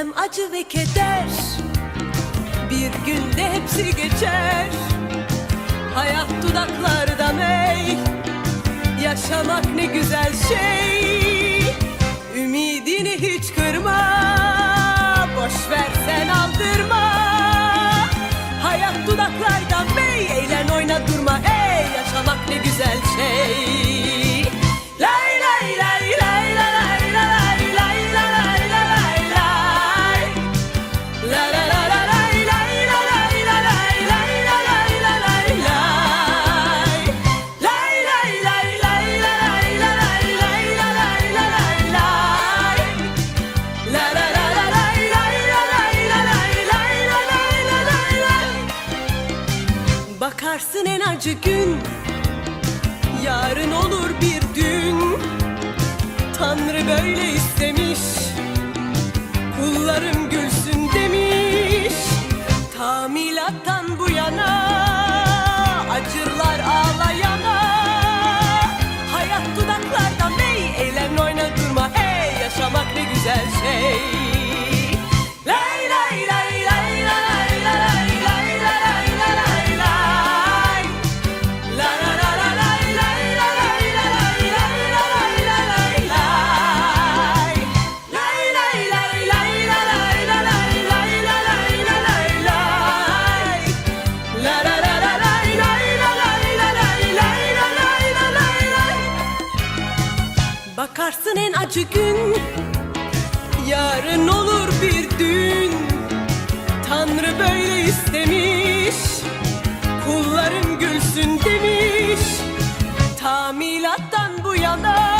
Elem acı ve keder. Bir günde hepsi geçer. Hayat dudaklarda mey. Yaşamak ne güzel şey. Ümidini hiç kırma. Boş ver sen aldırma. Hayat dudaklarda mey. Eğlen oyna durma. Hey Yaşamak ne güzel şey Bakarsın en acı gün. Yarın olur bir dün Tanrı böyle istemiş. Kullarım gülsün demiş. Tamilattan bu yana Bakarsın en acı gün. Yarın olur bir dün. Tanrı böyle istemiş. Kullarım gülsün demiş. Tamilattan bu yana